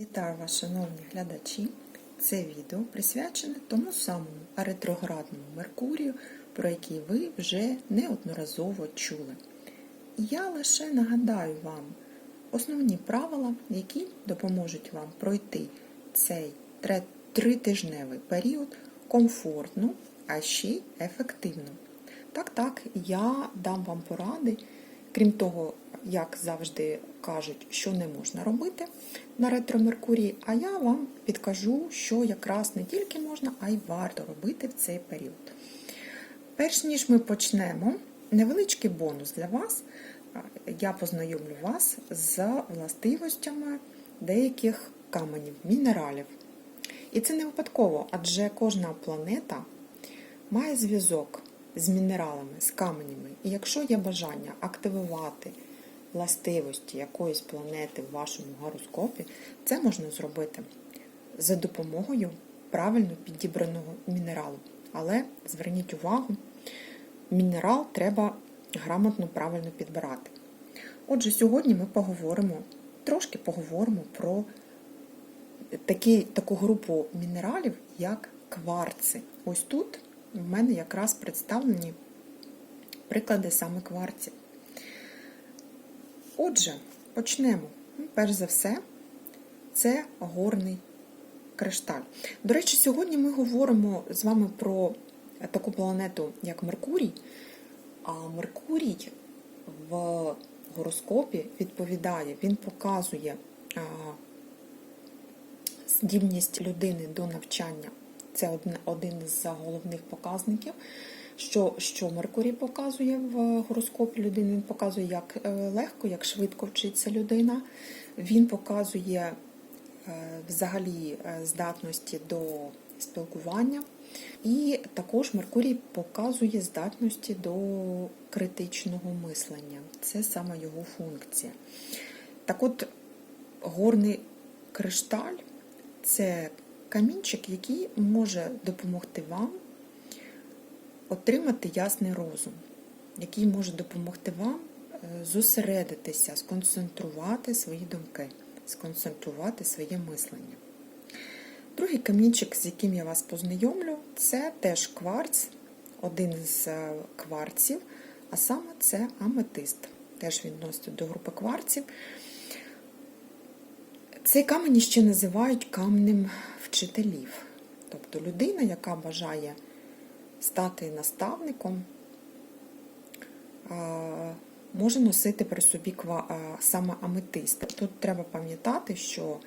Вітаю вас, шановні глядачі! Це відео присвячене тому самому ретроградному Меркурію, про який ви вже неодноразово чули. Я лише нагадаю вам основні правила, які допоможуть вам пройти цей тритижневий період комфортно, а ще й ефективно. Так, так, я дам вам поради, крім того, як завжди кажуть, що не можна робити на ретро Меркурії, а я вам підкажу, що якраз не тільки можна, а й варто робити в цей період. Перш ніж ми почнемо, невеличкий бонус для вас. Я познайомлю вас з властивостями деяких каменів, мінералів. І це не випадково, адже кожна планета має зв'язок з мінералами, з каменями. І якщо є бажання активувати властивості якоїсь планети в вашому гороскопі, це можна зробити за допомогою правильно підібраного мінералу. Але зверніть увагу, мінерал треба грамотно правильно підбирати. Отже, сьогодні ми поговоримо, трошки поговоримо про такі, таку групу мінералів, як кварци. Ось тут в мене якраз представлені приклади саме кварців. Отже, почнемо. Перш за все, це горний кришталь. До речі, сьогодні ми говоримо з вами про таку планету, як Меркурій. А Меркурій в гороскопі відповідає, він показує здібність людини до навчання. Це один- з головних показників. Що, що Меркурій показує в гороскопі людини? Він показує, як е, легко, як швидко вчиться людина. Він показує е, взагалі е, здатності до спілкування. І також Меркурій показує здатності до критичного мислення. Це саме його функція. Так от, горний кришталь це камінчик, який може допомогти вам отримати ясний розум, який може допомогти вам е, зосередитися, сконцентрувати свої думки, сконцентрувати своє мислення. Другий камінчик, з яким я вас познайомлю, це теж кварц, один з е, кварців, а саме це аметист. Теж відноситься до групи кварців. Цей камінь ще називають камнем вчителів. Тобто людина, яка бажає стати наставником, може носити при собі саме аметист. Тут треба пам'ятати, що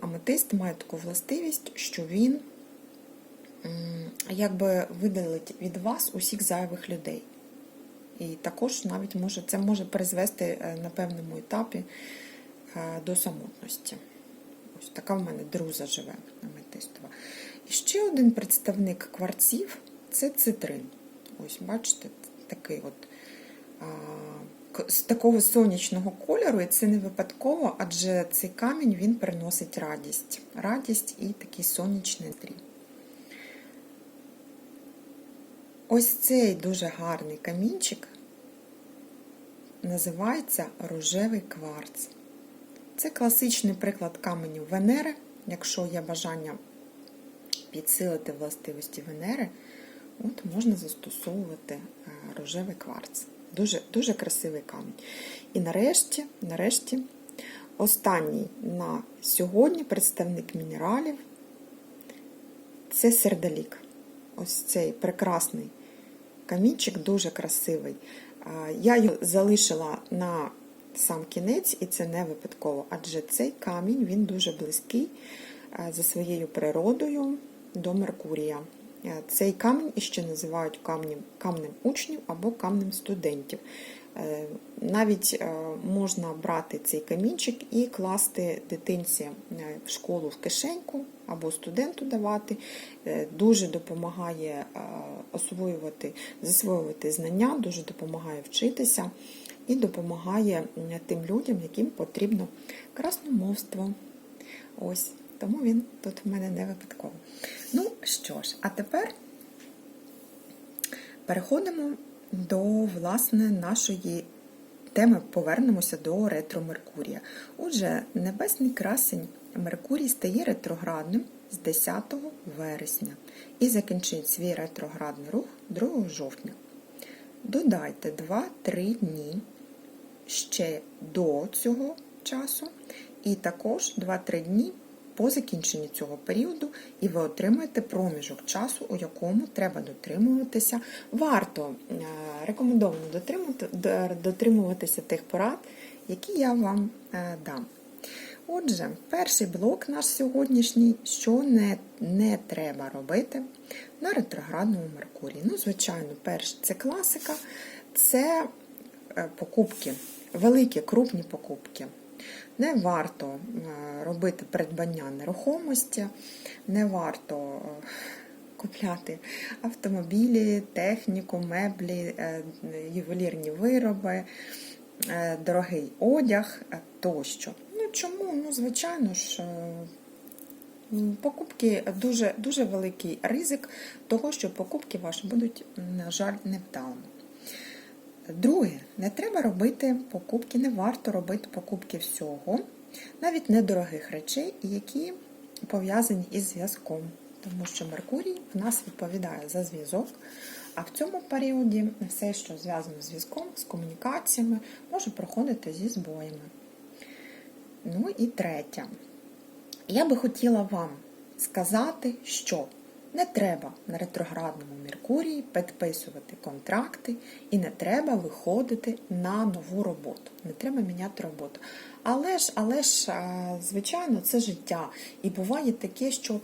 аметист має таку властивість, що він якби видалить від вас усіх зайвих людей. І також навіть може, це може призвести е, на певному етапі до самотності. Ось така в мене друза живе аметистова. І ще один представник кварців це цитрин. Ось, бачите, такий от а, з такого сонячного кольору, і це не випадково, адже цей камінь він приносить радість. Радість і такий сонячний стрій. Ось цей дуже гарний камінчик називається рожевий кварц. Це класичний приклад каменю Венери. Якщо є бажання підсилити властивості Венери, от можна застосовувати е, рожевий кварц. Дуже, дуже красивий камінь. І нарешті, нарешті, останній на сьогодні представник мінералів це сердолік. Ось цей прекрасний камінчик, дуже красивий. Я його залишила на сам кінець, і це не випадково, адже цей камінь він дуже близький е, за своєю природою до Меркурія. Е, Цей камінь іще називають камнем, камнем учнів або камнем студентів. Е, Навіть можна брати цей камінчик і класти дитинці в школу в кишеньку або студенту давати. Дуже допомагає освоювати, засвоювати знання, дуже допомагає вчитися і допомагає тим людям, яким потрібно красномовство. Ось, тому він тут в мене не випадково. Ну що ж, а тепер переходимо до власне нашої де ми повернемося до ретро Меркурія. Отже, небесний красень Меркурій стає ретроградним з 10 вересня і закінчить свій ретроградний рух 2 жовтня. Додайте 2-3 дні ще до цього часу, і також 2-3 дні по закінченні цього періоду, і ви отримаєте проміжок часу, у якому треба дотримуватися. Варто е, рекомендовано дотримуватися тих порад, які я вам е, дам. Отже, перший блок наш сьогоднішній, що не, не треба робити на ретроградному Меркурії. Ну, звичайно, перше це класика, це покупки, великі крупні покупки. Не варто е, робити придбання нерухомості, не варто е, купляти автомобілі, техніку, меблі, е, ювелірні вироби, е, дорогий одяг е, тощо. Ну чому? Ну, звичайно ж, е, покупки дуже, дуже великий ризик того, що покупки ваші будуть, на жаль, невдалими. Друге, не треба робити покупки, не варто робити покупки всього, навіть недорогих речей, які пов'язані із зв'язком. Тому що Меркурій в нас відповідає за зв'язок, а в цьому періоді все, що зв'язано з зв'язком, з комунікаціями, може проходити зі збоями. Ну і третє. Я би хотіла вам сказати, що не треба на ретроградному Меркурії підписувати контракти і не треба виходити на нову роботу. Не треба міняти роботу. Але ж, але ж, звичайно, це життя. І буває таке, що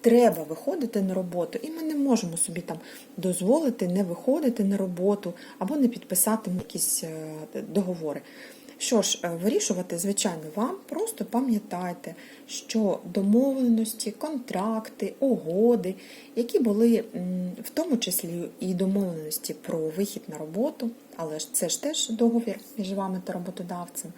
треба виходити на роботу, і ми не можемо собі там дозволити не виходити на роботу або не підписати якісь е, договори. Що ж, е, вирішувати, звичайно, вам просто пам'ятайте, що домовленості, контракти, угоди, які були в тому числі і домовленості про вихід на роботу, але ж це ж теж договір між вами та роботодавцем.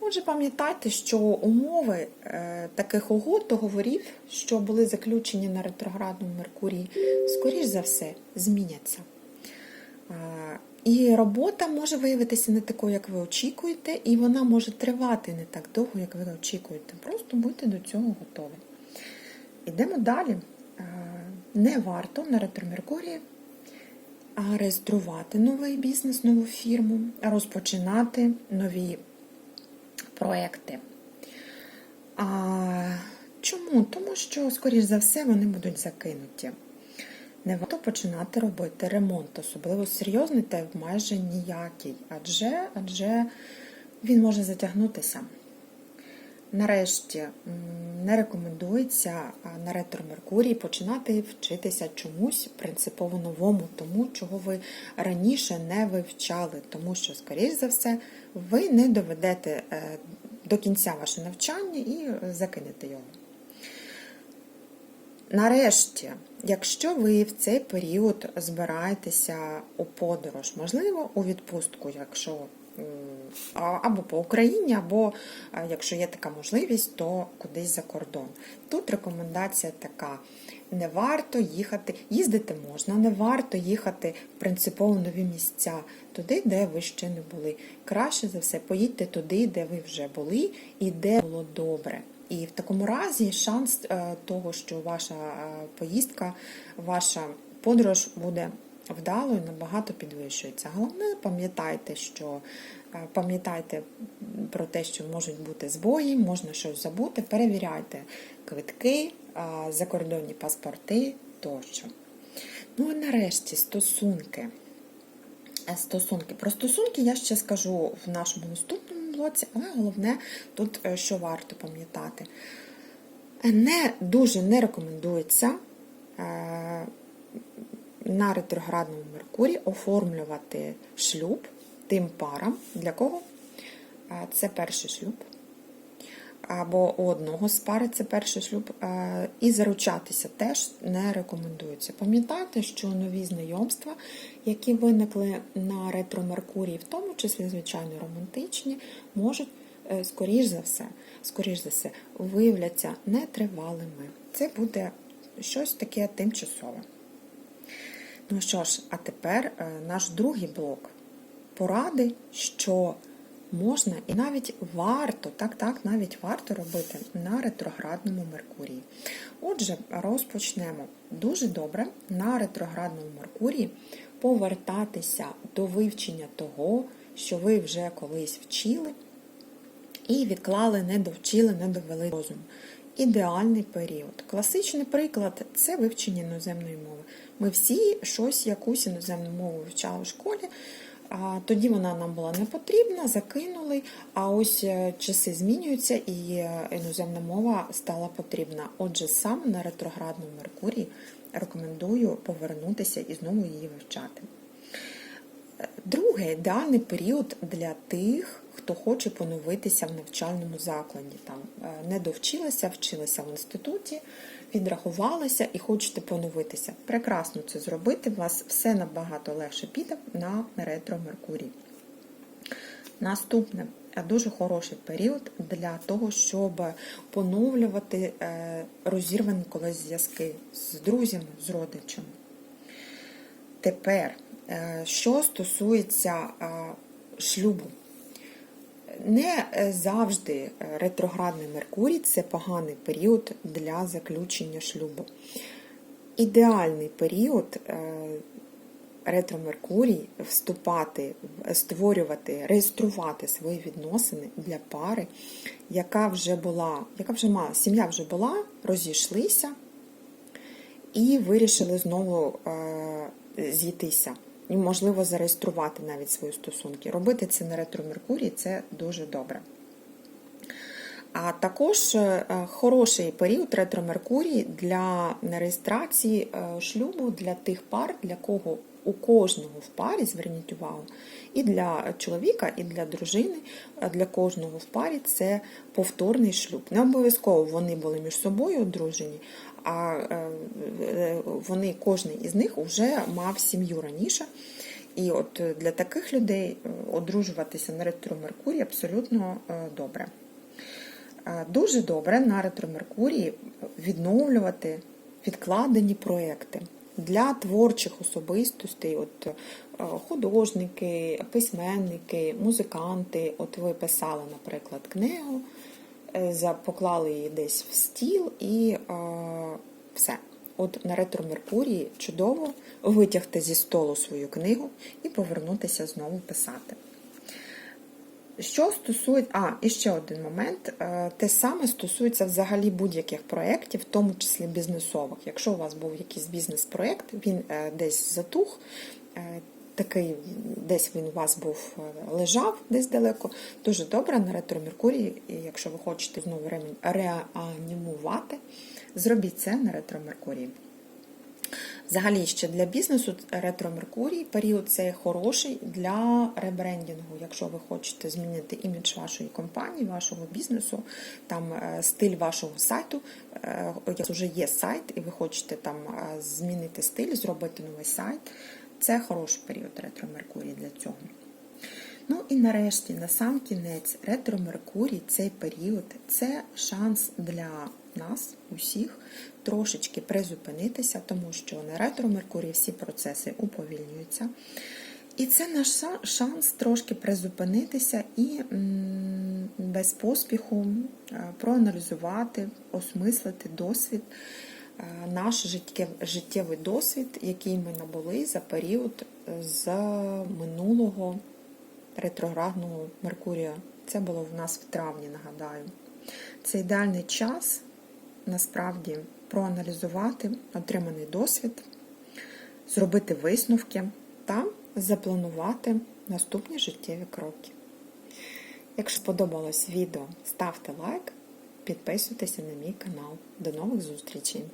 Отже, пам'ятайте, що умови е, таких угод, договорів, що були заключені на ретроградному Меркурії, скоріш за все, зміняться. І робота може виявитися не такою, як ви очікуєте, і вона може тривати не так довго, як ви очікуєте. Просто будьте до цього готові. Йдемо далі. Не варто на ретро Меркурії реєструвати новий бізнес, нову фірму, розпочинати нові проекти. Чому? Тому що, скоріш за все, вони будуть закинуті. Не варто починати робити ремонт, особливо серйозний та майже ніякий, адже, адже він може затягнутися. Нарешті не рекомендується на ретро Меркурії починати вчитися чомусь принципово новому, тому чого ви раніше не вивчали, тому що, скоріш за все, ви не доведете е, до кінця ваше навчання і е, закинете його. Нарешті, якщо ви в цей період збираєтеся у подорож, можливо, у відпустку, якщо або по Україні, або якщо є така можливість, то кудись за кордон. Тут рекомендація така: не варто їхати, їздити можна, не варто їхати принципово нові місця, туди, де ви ще не були. Краще за все, поїдьте туди, де ви вже були, і де було добре. І в такому разі шанс е, того, що ваша е, поїздка, ваша подорож буде вдалою, набагато підвищується. Головне, пам'ятайте, що е, пам'ятайте про те, що можуть бути збої, можна щось забути, перевіряйте квитки, закордонні паспорти тощо. Ну і нарешті стосунки. Стосунки. Про стосунки я ще скажу в нашому наступному блоці, але головне тут, е, що варто пам'ятати. Не дуже не рекомендується е, на ретроградному Меркурі оформлювати шлюб тим парам. Для кого? Е, Це перший шлюб. Або у одного з пари це перший шлюб, е, і заручатися теж не рекомендується. Пам'ятайте, що нові знайомства, які виникли на ретро Меркурії, в тому числі, звичайно, романтичні, можуть е, скоріш за все, скоріш за все, виявляться нетривалими. Це буде щось таке тимчасове. Ну що ж, а тепер е, наш другий блок поради, що можна і навіть варто, так, так, навіть варто робити на ретроградному Меркурії. Отже, розпочнемо. Дуже добре на ретроградному Меркурії повертатися до вивчення того, що ви вже колись вчили, і відклали, не довчили, не довели розум. Ідеальний період. Класичний приклад це вивчення іноземної мови. Ми всі щось, якусь іноземну мову вивчали в школі. Тоді вона нам була не потрібна, закинули. А ось е, часи змінюються, і е, іноземна мова стала потрібна. Отже, саме на ретроградному Меркурії рекомендую повернутися і знову її вивчати. Друге, ідеальний період для тих, хто хоче поновитися в навчальному закладі. Там е, не довчилася, вчилася в інституті, відрахувалася і хочете поновитися. Прекрасно це зробити, у вас все набагато легше піде на ретро Меркурій. Наступне дуже хороший період для того, щоб поновлювати е, розірвані колись зв'язки з друзями, з родичами. Тепер, е, що стосується е, шлюбу, не завжди ретроградний Меркурій це поганий період для заключення шлюбу. Ідеальний період ретро Меркурій вступати, створювати, реєструвати свої відносини для пари, яка вже була, яка вже мала, сім'я вже була, розійшлися і вирішили знову е, зійтися. Можливо, зареєструвати навіть свої стосунки. Робити це на ретро Меркурій це дуже добре. А також е, хороший період ретро Меркурій для реєстрації е, шлюбу для тих пар, для кого у кожного в парі, зверніть увагу, і для чоловіка, і для дружини, для кожного в парі це повторний шлюб. Не обов'язково вони були між собою одружені, а е, вони, кожен із них вже мав сім'ю раніше. І от для таких людей одружуватися на ретро Меркурії абсолютно добре. Дуже добре на ретро Меркурії відновлювати відкладені проекти для творчих особистостей, от е, художники, письменники, музиканти. От ви писали, наприклад, книгу, е, поклали її десь в стіл і е, все. От на ретро Меркурії чудово витягти зі столу свою книгу і повернутися знову писати. Що стосується, а, і ще один момент, е, те саме стосується взагалі будь-яких проєктів, в тому числі бізнесових. Якщо у вас був якийсь бізнес-проєкт, він е, десь затух, е, такий, десь він у вас був лежав десь далеко, дуже добре на ретро Меркурії, і якщо ви хочете знову реанімувати, зробіть це на ретро Меркурії. Взагалі, ще для бізнесу ретро Меркурій період це хороший для ребрендінгу. Якщо ви хочете змінити імідж вашої компанії, вашого бізнесу, там е, стиль вашого сайту, е, якщо вже є сайт, і ви хочете там е, змінити стиль, зробити новий сайт, це хороший період ретро Меркурій для цього. Ну і нарешті, на сам кінець, ретро Меркурій цей період це шанс для нас, усіх, трошечки призупинитися, тому що на ретро Меркурії всі процеси уповільнюються. І це наш шанс трошки призупинитися і без поспіху е, проаналізувати, осмислити досвід, наш життєвий досвід, який ми набули за період з минулого ретроградного Меркурія. Це було в нас в травні, нагадаю. Це ідеальний час насправді проаналізувати отриманий досвід, зробити висновки та запланувати наступні життєві кроки. Якщо сподобалось відео, ставте лайк, підписуйтеся на мій канал. До нових зустрічей!